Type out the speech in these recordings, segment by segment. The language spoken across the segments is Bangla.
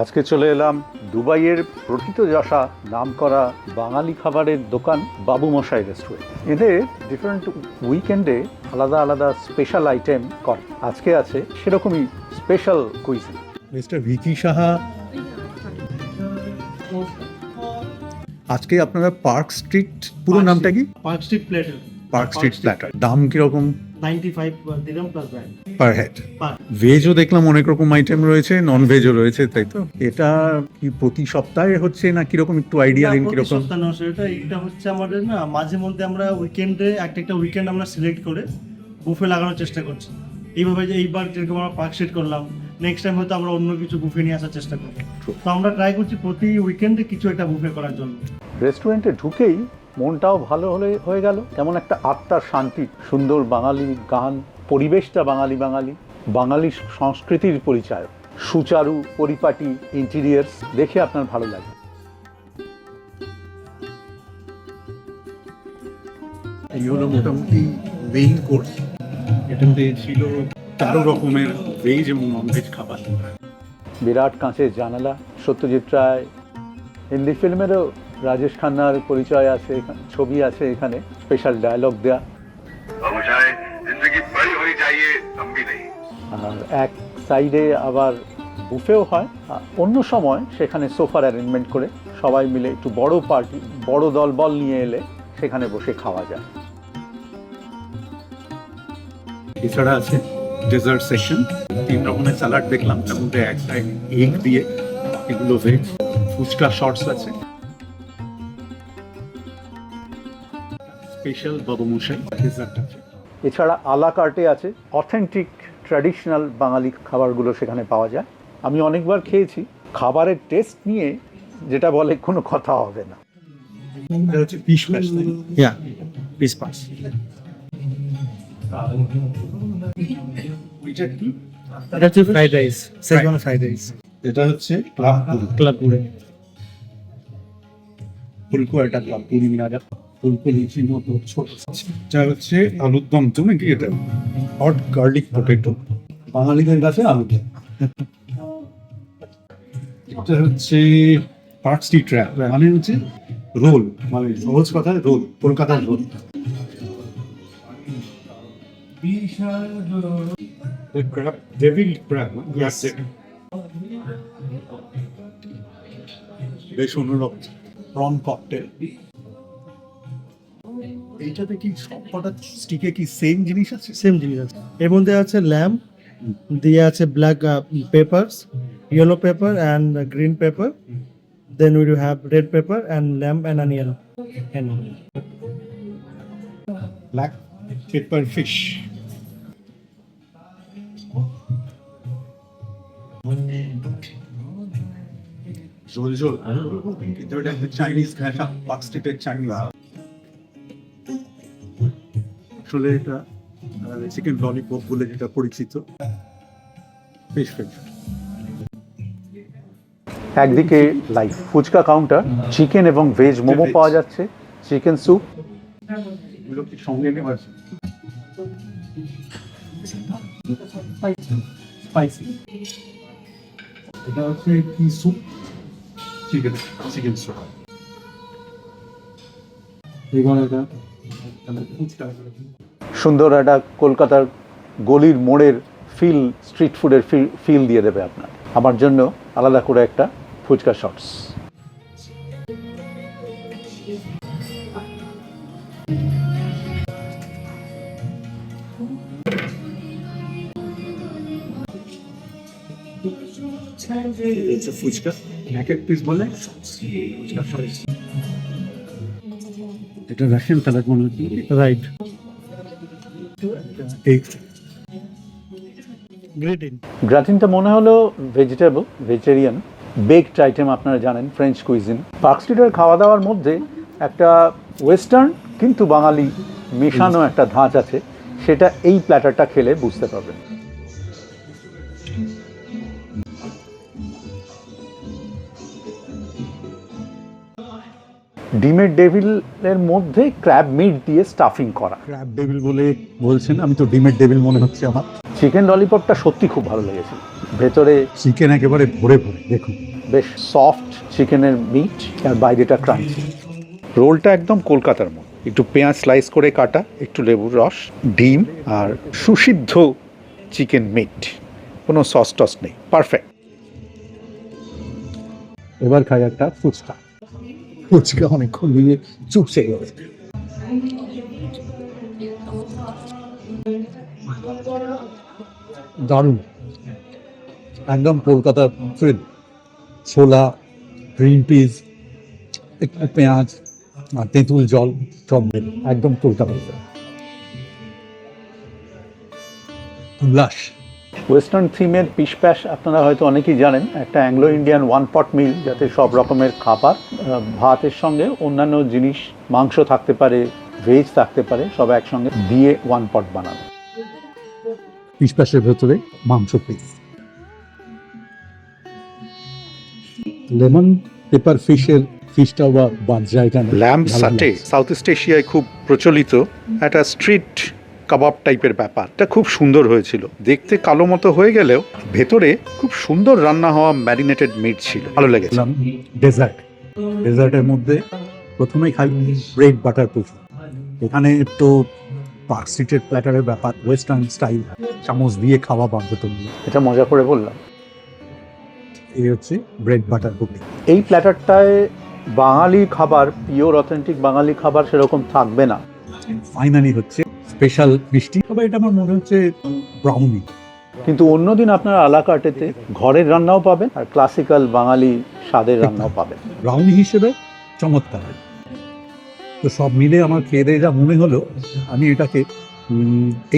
আজকে চলে এলাম দুবাইয়ের প্রকৃত যশা নাম করা বাঙালি খাবারের দোকান বাবু মশাই রেস্টুরেন্ট। এদের ডিফারেন্ট উইকেন্ডে আলাদা আলাদা স্পেশাল আইটেম করে। আজকে আছে সেরকমই special cuisine mister Vicky Saha. আজকে আপনারা পার্ক স্ট্রিট পুরো নামটা কি? Park street platter park street platter দাম কীরকম? নাইনটি ফাইভ দিলাম plus band per head per ভেজও দেখলাম অনেক রকম আইটেম রয়েছে নন ভেজও রয়েছে তাই তো? এটা কি প্রতি সপ্তাহে হচ্ছে না কীরকম একটু আইডিয়া দিন কীরকম? সপ্তাহ নয় এটা এটা হচ্ছে আমাদের না মাঝে মধ্যে আমরা উইকেন্ডে একটা একটা উইকেন্ড আমরা সিলেক্ট করে বুফে লাগানোর চেষ্টা করছি। এইভাবে যে এইবার যেরকম আমরা পার্ক স্ট্রিট করলাম নেক্সট টাইম হয়তো আমরা অন্য কিছু বুফে নিয়ে আসার চেষ্টা করব। তো আমরা ট্রাই করছি প্রতি উইকেন্ডে কিছু একটা বুফে করার জন্য। রেস্টুরেন্টে ঢুকেই মনটাও ভালো হলে হয়ে গেল। কেমন একটা আত্মার শান্তি সুন্দর বাঙালি গান পরিবেশটা বাঙালি বাঙালি বাঙালি সংস্কৃতির পরিচয় সুচারু পরিপাটি ইন্টেরিয়ার্স দেখে আপনার ভালো লাগে। এই হলো মোটামুটি মেইন কোর্স এটাতে ছিল তেরো রকমের ভেজ এবং নন ভেজ খাবার। বিরাট কাঁচের জানালা সত্যজিৎ রায় হিন্দি ফিল্মেরও রাজেশ খান্নার পরিচয় আছে ছবি আছে এখানে স্পেশাল ডায়লগ দেয়া। আর এক সাইডে আবার বুফেও হয় অন্য সময় সেখানে সোফার অ্যারেঞ্জমেন্ট করে সবাই মিলে একটু বড় পার্টি বড় দল বল নিয়ে এলে সেখানে বসে খাওয়া যায়। এছাড়া আছে ডেজার্ট সেশন তিন রকমের স্যালাড দেখলাম তার মধ্যে একটা এগ দিয়ে এগুলো ভেজ ফুচকা শর্টস আছে। স্পেশাল বাবুমশাই ডেজার্ট আছে এছাড়া আলা কার্টে আছে অথেন্টিক ট্র্যাডিশনাল বাঙালি খাবারগুলো সেখানে পাওয়া যায়। আমি অনেকবার খেয়েছি খাবারের টেস্ট নিয়ে যেটা বলে কোনো কথা হবে না। এটা হচ্ছে ফিশ ফ্যাশ পিস পাস ওইটা কি এটা হচ্ছে fried rice schezwan fried rice এটা হচ্ছে ক্লাব পুরি। ক্লাব পুরে। ফুলকো একটা ক্লাব পুরি যাক ফুলকো লিচির মতো ছোট এটা হচ্ছে আলুর দম তো নাকি এটা? হট গার্লিক পটেটো বাঙালিদের কাছে আলু এটা হচ্ছে পার্ক স্ট্রিট র্যাপ মানে হচ্ছে রোল মানে সহজ কথায় রোল কলকাতার roll. Crab devil crab Yes. বেশ অন্যরকম প্রন ককটেল এইটাতে কি সবকটা স্টিকে কি সেম জিনিস আছে সেম জিনিস আছে এর মধ্যে আছে ল্যাম্প দিয়ে আছে black peppers yellow pepper and green pepper then we do have red pepper and lamb and onion black pepper fish ঝোল ঝোল কিন্তু এটা চাইনিজ ঘাসা পার্ক স্ট্রিটের চাইনিজ আসলে এটা চিকেন ললিপপ বলে যেটা পরিচিত। ফিশ ফিশ একদিকে লাইভ ফুচকা কাউন্টার চিকেন এবং ভেজ মোমো পাওয়া যাচ্ছে চিকেন স্যুপ সঙ্গে নেওয়ার স্পাইসি এটা হচ্ছে কি স্যুপ চিকেন চিকেন স্যুপ এবার এটা ফুচকা। সুন্দর একটা কলকাতার গলির মোড়ের ফিল স্ট্রিট ফুডের ফিল দিয়ে দেবে আপনার। আমার জন্য আলাদা করে একটা ফুচকা শর্টস হচ্ছে ফুচকা। এক এক পিস বলে ফুচকা এটা রাশিয়ান স্যালাড মনে হচ্ছে রাইট এই গ্রাটিনটা মনে হলো ভেজিটেবল ভেজিটেরিয়ান বেকড আইটেম আপনারা জানেন ফ্রেঞ্চ কুইজিন পার্ক স্ট্রিটের খাওয়া দাওয়ার মধ্যে একটা ওয়েস্টার্ন কিন্তু বাঙালি মেশানো একটা ধাঁচ আছে সেটা এই প্ল্যাটারটা খেলে বুঝতে পারবেন। ডিমের ডেভিলের মধ্যে ক্র্যাব মিট দিয়ে স্টাফিং করা। ক্র্যাব ডেভিল বলে বলছেন আমি তো ডিমের ডেভিল মনে হচ্ছে আমার। চিকেন ললিপপটা সত্যি খুব ভালো লেগেছে। ভেতরে চিকেন একেবারে ভরে ভরে দেখুন। বেশ সফট চিকেনের মিট আর বাইরেটা ক্রাঞ্চি। রোলটা একদম কলকাতার মতো। একটু পেঁয়াজ স্লাইস করে কাটা একটু লেবুর রস ডিম আর সুসিদ্ধ চিকেন মিট। কোনো সস টস নেই। পারফেক্ট। এবার খাই একটা ফুচকা। ফুচকা অনেকক্ষণ দিয়ে চুপসে গেছে দারুণ। একদম কলকাতার ফ্রেড ছোলা গ্রিন পিস একটু পেঁয়াজ, আর তেঁতুল জল সব একদম কলকাতা উল্লাস। ওয়েস্টার্ন থিমের পিস প্যাশ আপনারা হয়তো অনেকেই জানেন একটা Anglo Indian one pot meal যাতে সব রকমের খাবার আহ, ভাতের সঙ্গে অন্যান্য জিনিস মাংস থাকতে পারে ভেজ থাকতে পারে সব একসঙ্গে দিয়ে ওয়ান পট বানানো। পিসপাসের ভেতরে মাংস পিস লেমন পেপার ফিশের ফিশটা বা বাদ নেই। ল্যাম্প সাটে সাউথ ইস্ট এশিয়ায় খুব প্রচলিত একটা স্ট্রিট কাবাব টাইপের ব্যাপার এটা খুব সুন্দর হয়েছিল। দেখতে কালো মতো হয়ে গেলেও ভেতরে খুব সুন্দর রান্না হওয়া ম্যারিনেটেড মিট ছিল। ভালো লেগেছে। ডেজার্ট। ডেজার্টের মধ্যে প্রথমেই খাই ব্রেড বাটার প্রচুর এখানে তো পার্ক স্ট্রিটের প্ল্যাটারের ব্যাপার ওয়েস্টার্ন স্টাইল। চামচ দিয়ে খাওয়া বাধ্যতামূলক। এটা মজা করে বললাম। এই হচ্ছে ব্রেড বাটার কুকি এই প্ল্যাটারটায় বাঙালি খাবার পিওর অথেন্টিক বাঙালি খাবার সেরকম থাকবে না। ফাইনালি হচ্ছে স্পেশাল মিষ্টি। তবে এটা আমার মনে হচ্ছে ব্রাউনি কিন্তু অন্যদিন আপনারা আলাকাটেতে ঘরের রান্নাও পাবেন আর ক্লাসিক্যাল বাঙালি স্বাদের রান্নাও পাবেন। ব্রাউনি হিসেবে চমৎকার। তো সব মিলে আমার খেয়ে দিয়ে যা মনে হলো আমি এটাকে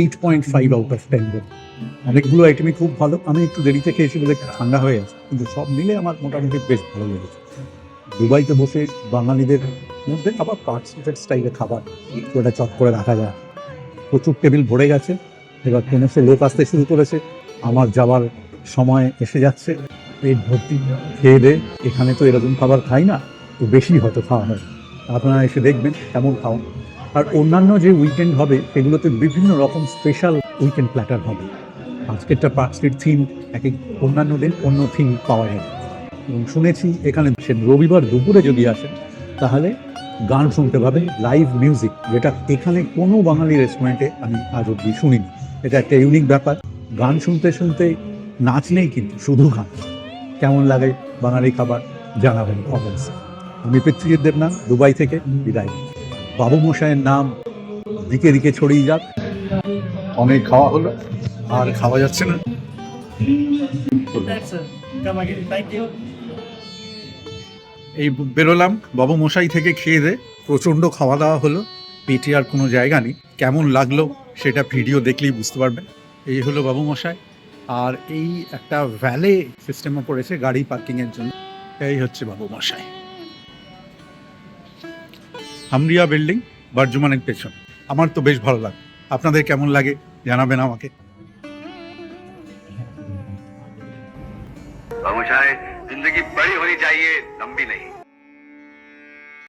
eight point five out of ten দেবো। অনেকগুলো আইটেমই খুব ভালো আমি একটু দেরিতে খেয়েছি বলে ঠান্ডা হয়ে আছে কিন্তু সব মিলে আমার মোটামুটি বেশ ভালো লেগেছে। দুবাইতে বসে বাঙালিদের মধ্যে আবার পার্সিপেট স্টাইলের খাবার এটা চট করে রাখা যায়। প্রচুর টেবিল ভরে গেছে। এবার টেনেসে লোক আসতে শুরু করেছে। আমার যাওয়ার সময় এসে যাচ্ছে। পেট ভর্তি। খেয়ে দে, এখানে তো এরকম খাবার খাই না, তো বেশি হয়তো খাওয়া হয় আপনারা এসে দেখবেন কেমন খাওয়া আর অন্যান্য যে উইকেন্ড হবে, সেগুলোতে বিভিন্ন রকম স্পেশাল উইকেন্ড প্ল্যাটার হবে। আজকেরটা পার্ক স্ট্রিট থিম এক এক অন্যান্য দিন অন্য থিম পাওয়া যায়। এবং শুনেছি এখানে সে রবিবার দুপুরে যদি আসেন তাহলে গান শুনতে পাবেন লাইভ মিউজিক যেটা এখানে কোনো বাঙালি রেস্টুরেন্টে আমি আজ অব্দি শুনিনি। এটা একটা ইউনিক ব্যাপার। গান শুনতে শুনতে নাচ নেই কিন্তু, শুধু গান। কেমন লাগে বাঙালি খাবার জানাবেন অবশ্যই আমি পৃথ্বীজিৎ দেবনাথ, দুবাই থেকে বিদায় বাবু মশাইয়ের নাম দিকে দিকে ছড়িয়ে যাক। অনেক খাওয়া হলো, আর খাওয়া যাচ্ছে না। এই বেরোলাম। মশাই থেকে খেয়ে দে। প্রচণ্ড খাওয়া দাওয়া হলো। পেটে আর কোনো জায়গা নেই। কেমন লাগল সেটা ভিডিও দেখলেই বুঝতে পারবেন এই হলো বাবু মশাই। আর এই একটা ভ্যালে সিস্টেমও পড়েছে গাড়ি পার্কিংয়ের জন্য। এই হচ্ছে বাবু মশাই। হামরিয়া বিল্ডিং বারজুমানের পেছন। আমার তো বেশ ভালো লাগে। আপনাদের কেমন লাগে জানাবেন আমাকে।